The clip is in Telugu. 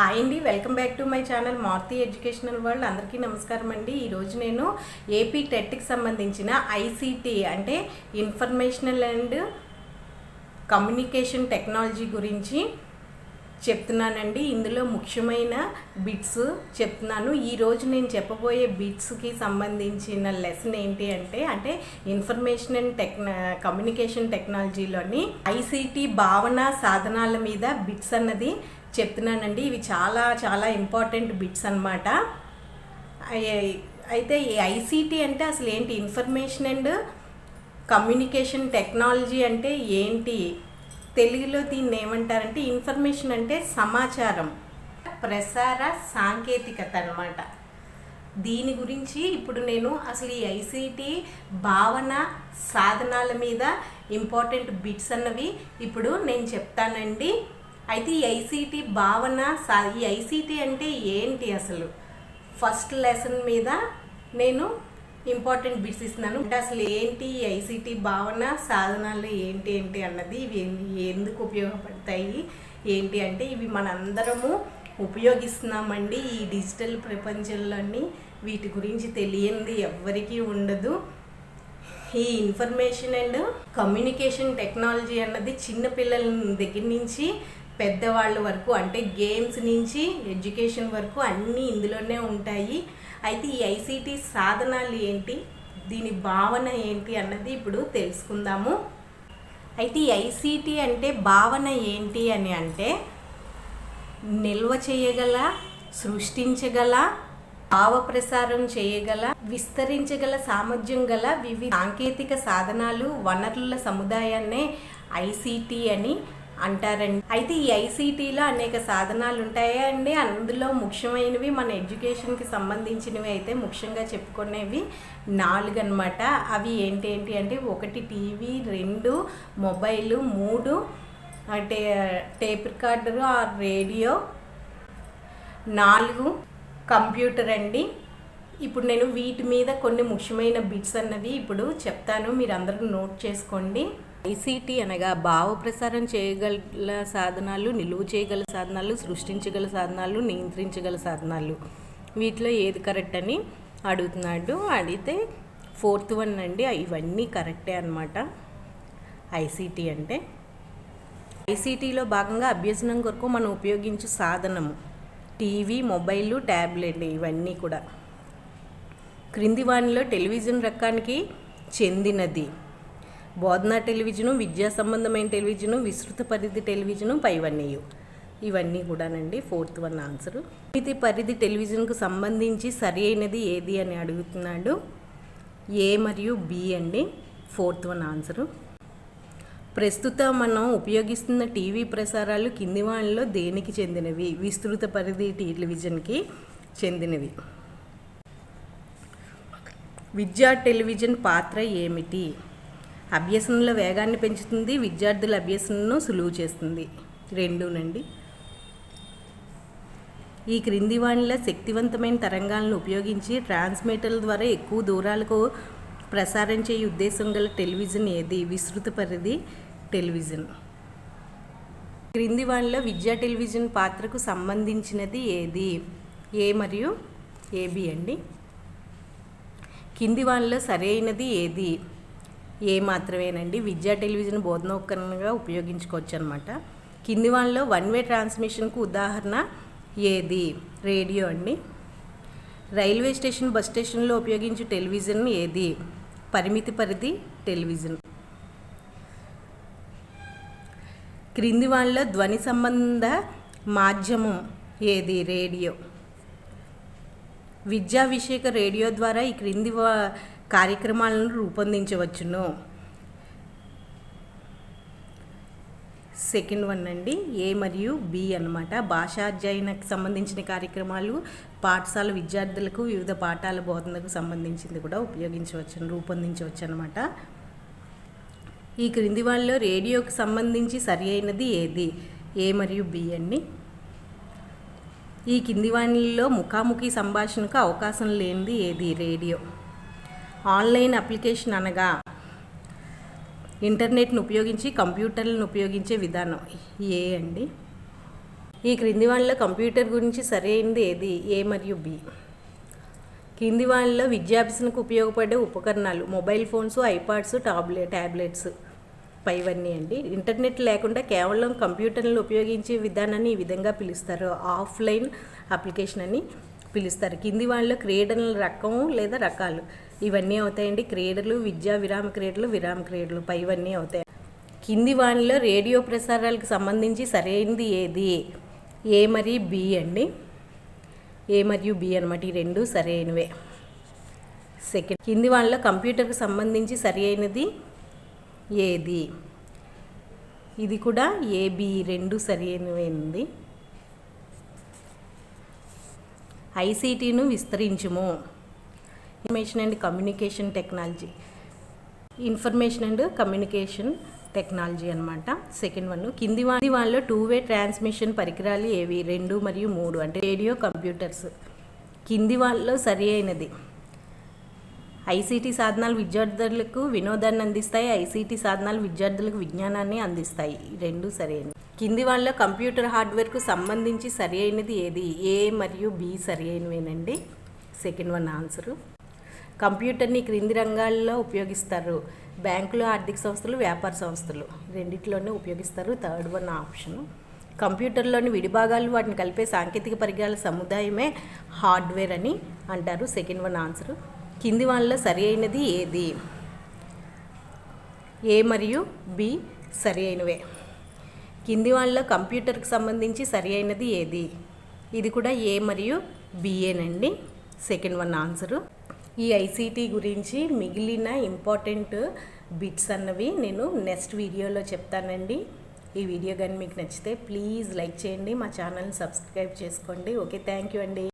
హాయ్ అండి welcome back to my channel Maruti educational world. అందరికీ నమస్కారం అండి. ఈరోజు నేను ఏపీ టెట్కి సంబంధించిన ఐసీటీ అంటే ఇన్ఫర్మేషనల్ అండ్ కమ్యూనికేషన్ టెక్నాలజీ గురించి చెప్తున్నానండి. ఇందులో ముఖ్యమైన బిట్స్ చెప్తున్నాను. ఈరోజు నేను చెప్పబోయే బిట్స్కి సంబంధించిన లెసన్ ఏంటి అంటే అంటే ఇన్ఫర్మేషన్ అండ్ టెక్నా కమ్యూనికేషన్ టెక్నాలజీలోని ఐసీటీ భావన సాధనాల మీద బిట్స్ అన్నది చెప్తున్నానండి. ఇవి చాలా చాలా ఇంపార్టెంట్ బిట్స్ అనమాట అయితే ఈ ఐసీటీ అంటే అసలు ఏంటి? ఇన్ఫర్మేషన్ అండ్ కమ్యూనికేషన్ టెక్నాలజీ అంటే ఏంటి? తెలుగులో దీన్ని ఏమంటారంటే ఇన్ఫర్మేషన్ అంటే సమాచారం ప్రసార సాంకేతికత అనమాట దీని గురించి ఇప్పుడు నేను అసలు ఈ ఐసీటీ భావన సాధనాల మీద ఇంపార్టెంట్ బిట్స్ అన్నవి ఇప్పుడు నేను చెప్తానండి. అయితే ఈ ఐసీటీ భావన సా ఈ ఐసీటీ అంటే ఏంటి అసలు? ఫస్ట్ లెసన్ మీద నేను ఇంపార్టెంట్ బిట్స్ ఇస్తున్నాను. అంటే అసలు ఏంటి ఈ ఐసీటీ భావన సాధనాలు ఏంటి ఏంటి అన్నది ఇవి ఎందుకు ఉపయోగపడతాయి? ఏంటి అంటే ఇవి మనందరము ఉపయోగిస్తున్నామండి ఈ డిజిటల్ ప్రపంచంలోని వీటి గురించి తెలియంది ఎవ్వరికీ ఉండదు. ఈ ఇన్ఫర్మేషన్ అండ్ కమ్యూనికేషన్ టెక్నాలజీ అన్నది చిన్నపిల్లల దగ్గర నుంచి పెద్దవాళ్ళ వరకు అంటే గేమ్స్ నుంచి ఎడ్యుకేషన్ వరకు అన్నీ ఇందులోనే ఉంటాయి. అయితే ఈ ఐసీటీ సాధనాలు ఏంటి? దీని భావన ఏంటి అన్నది ఇప్పుడు తెలుసుకుందాము. అయితే ఈ ఐసీటీ అంటే భావన ఏంటి అని అంటే నిల్వ చేయగల సృష్టించగల భావప్రసారం చేయగల విస్తరించగల సామర్థ్యం గల వివిధ సాంకేతిక సాధనాలు వనరుల సముదాయాన్నే ఐసీటీ అని అంటారండి. అయితే ఈ ఐసీటీలో అనేక సాధనాలు ఉంటాయండి అందులో ముఖ్యమైనవి మన ఎడ్యుకేషన్కి సంబంధించినవి అయితే ముఖ్యంగా చెప్పుకునేవి నాలుగు అనమాట అవి ఏంటి ఏంటి అంటే ఒకటి టీవీ రెండు మొబైల్ మూడు అంటే టేప్ రికార్డరు ఆ రేడియో నాలుగు కంప్యూటర్ అండి. ఇప్పుడు నేను వీటి మీద కొన్ని ముఖ్యమైన బిట్స్ అన్నవి ఇప్పుడు చెప్తాను. మీరు అందరూ నోట్ చేసుకోండి. ఐసీటీ అనగా భావ ప్రసారం చేయగల సాధనాలు నిలువ చేయగల సాధనాలు సృష్టించగల సాధనాలు నియంత్రించగల సాధనాలు. వీటిలో ఏది కరెక్ట్ అని అడుగుతున్నాడు. అడిగితే ఫోర్త్ వన్ అండి. ఇవన్నీ కరెక్టే అనమాట ఐసీటీ అంటే ఐసీటీలో భాగంగా అభ్యసనం కొరకు మనం ఉపయోగించే సాధనము. టీవీ మొబైల్ ట్యాబ్లెట్ ఇవన్నీ కూడా. క్రింది వానిలో టెలివిజన్ రకానికి చెందినది. బోధనా టెలివిజను విద్యా సంబంధమైన టెలివిజను విస్తృత పరిధి టెలివిజను పైవన్నీయు. ఇవన్నీ కూడానండి ఫోర్త్ వన్ ఆన్సర్. ఇది పరిధి టెలివిజన్కు సంబంధించి సరి అయినది ఏది అని అడుగుతున్నాడు. ఏ మరియు బి అండి ఫోర్త్ వన్ ఆన్సరు. ప్రస్తుతం మనం ఉపయోగిస్తున్న టీవీ ప్రసారాలు కింది వాళ్ళలో దేనికి చెందినవి? విస్తృత పరిధి టెలివిజన్కి చెందినవి. విద్యా టెలివిజన్ పాత్ర ఏమిటి? అభ్యసనంలో వేగాన్ని పెంచుతుంది విద్యార్థుల అభ్యసనను సులువు చేస్తుంది. రెండునండి. ఈ క్రింది వాణిలో శక్తివంతమైన తరంగాలను ఉపయోగించి ట్రాన్స్మిటర్ల ద్వారా ఎక్కువ దూరాలకు ప్రసారం చేయ ఉద్దేశం గల టెలివిజన్ ఏది? విస్తృత పరిధి టెలివిజన్. క్రింది వాణిలో విద్యా టెలివిజన్ పాత్రకు సంబంధించినది ఏది? ఏ మరియు ఏబి అండి. కింది వాణిలో సరైనది ఏది? ఏ మాత్రమేనండి విద్యా టెలివిజన్ బోధనోపకరణగా ఉపయోగించుకోవచ్చు అనమాట కింది వాళ్ళలో వన్ వే ట్రాన్స్మిషన్కు ఉదాహరణ ఏది? రేడియో అండి. రైల్వే స్టేషన్ బస్ స్టేషన్లో ఉపయోగించే టెలివిజన్ ఏది? పరిమితి పరిధి టెలివిజన్. క్రింది వాళ్ళలో ధ్వని సంబంధ మాధ్యమం ఏది? రేడియో. విద్యా విషయక రేడియో ద్వారా ఈ క్రింది కార్యక్రమాలను రూపొందించవచ్చును. సెకండ్ వన్ అండి ఏ మరియు బి అనమాట భాషాధ్యయనకు సంబంధించిన కార్యక్రమాలు పాఠశాల విద్యార్థులకు వివిధ పాఠాల బోధనకు సంబంధించింది కూడా ఉపయోగించవచ్చు రూపొందించవచ్చు అనమాట ఈ క్రింది వాళ్ళలో రేడియోకి సంబంధించి సరి అయినది ఏది? ఏ మరియు బి అండి. ఈ కింది వాణిల్లో ముఖాముఖి సంభాషణకు అవకాశం లేనిది ఏది? రేడియో. ఆన్లైన్ అప్లికేషన్ అనగా ఇంటర్నెట్ను ఉపయోగించి కంప్యూటర్లను ఉపయోగించే విధానం. ఏ అండి? ఈ క్రింది వాళ్ళ కంప్యూటర్ గురించి సరైనది ఏది? ఏ మరియు బి. కింది వాళ్ళ విద్యాభ్యాసనకు ఉపయోగపడే ఉపకరణాలు మొబైల్ ఫోన్స్ ఐపాడ్స్ టాబ్లె ట్యాబ్లెట్స్ పైవన్నీ అండి. ఇంటర్నెట్ లేకుండా కేవలం కంప్యూటర్లు ఉపయోగించే విధానాన్ని ఈ విధంగా పిలుస్తారు. ఆఫ్లైన్ అప్లికేషన్ అని. పిలుస్తారు. కింది వాళ్ళ క్రీడల రకం లేదా రకాలు. ఇవన్నీ అవుతాయండి. క్రీడలు విద్యా విరామ క్రీడలు విరామ క్రీడలు. పైవన్నీ అవుతాయి. కింది వాణిలో రేడియో ప్రసారాలకు సంబంధించి సరైనది ఏది? ఏ మరియు బి అండి? ఏ మరియు బి అనమాట ఈ రెండు సరైనవే. సెకండ్. కింది వాళ్ళలో కంప్యూటర్కి సంబంధించి సరైనది ఏది? ఇది కూడా ఏబి రెండు సరి అయినవి ఐసీటీను విస్తరించుము. Information and communication technology. Information and communication technology అనమాట సెకండ్ వన్ కింది వాడి వాళ్ళలో టూ వే ట్రాన్స్మిషన్ పరికరాలు ఏవి? రెండు మరియు మూడు. అంటే రేడియో కంప్యూటర్స్. కింది వాళ్ళలో సరి అయినది. ఐసీటీ సాధనాలు విద్యార్థులకు వినోదాన్ని అందిస్తాయి. ఐసీటీ సాధనాలు విద్యార్థులకు విజ్ఞానాన్ని అందిస్తాయి. రెండు సరైనవి కింది వాళ్ళ కంప్యూటర్ హార్డ్వేర్కు సంబంధించి సరి అయినది ఏది? ఏ మరియు బి సరి అయినవేనండి సెకండ్ వన్ ఆన్సరు. కంప్యూటర్ని క్రింది రంగాల్లో ఉపయోగిస్తారు. బ్యాంకులు ఆర్థిక సంస్థలు వ్యాపార సంస్థలు రెండిట్లోనే ఉపయోగిస్తారు. Third one option. కంప్యూటర్లోని విడిభాగాలు వాటిని కలిపే సాంకేతిక పరికరాల సముదాయమే హార్డ్వేర్ అని అంటారు. Second one answer. కింది వాళ్ళలో సరి అయినది ఏది? ఏ మరియు బి సరి అయినవే కింది వాళ్ళ కంప్యూటర్కి సంబంధించి సరి అయినది ఏది? ఇది కూడా ఏ మరియు బిఏనండి సెకండ్ వన్ ఆన్సరు. ఈ ఐసీటీ గురించి మిగిలిన ఇంపార్టెంట్ బిట్స్ అన్నవి నేను నెక్స్ట్ వీడియోలో చెప్తానండి. ఈ వీడియో కానీ మీకు నచ్చితే ప్లీజ్ లైక్ చేయండి. మా ఛానల్ని సబ్స్క్రైబ్ చేసుకోండి. ఓకే థ్యాంక్ యూ అండి.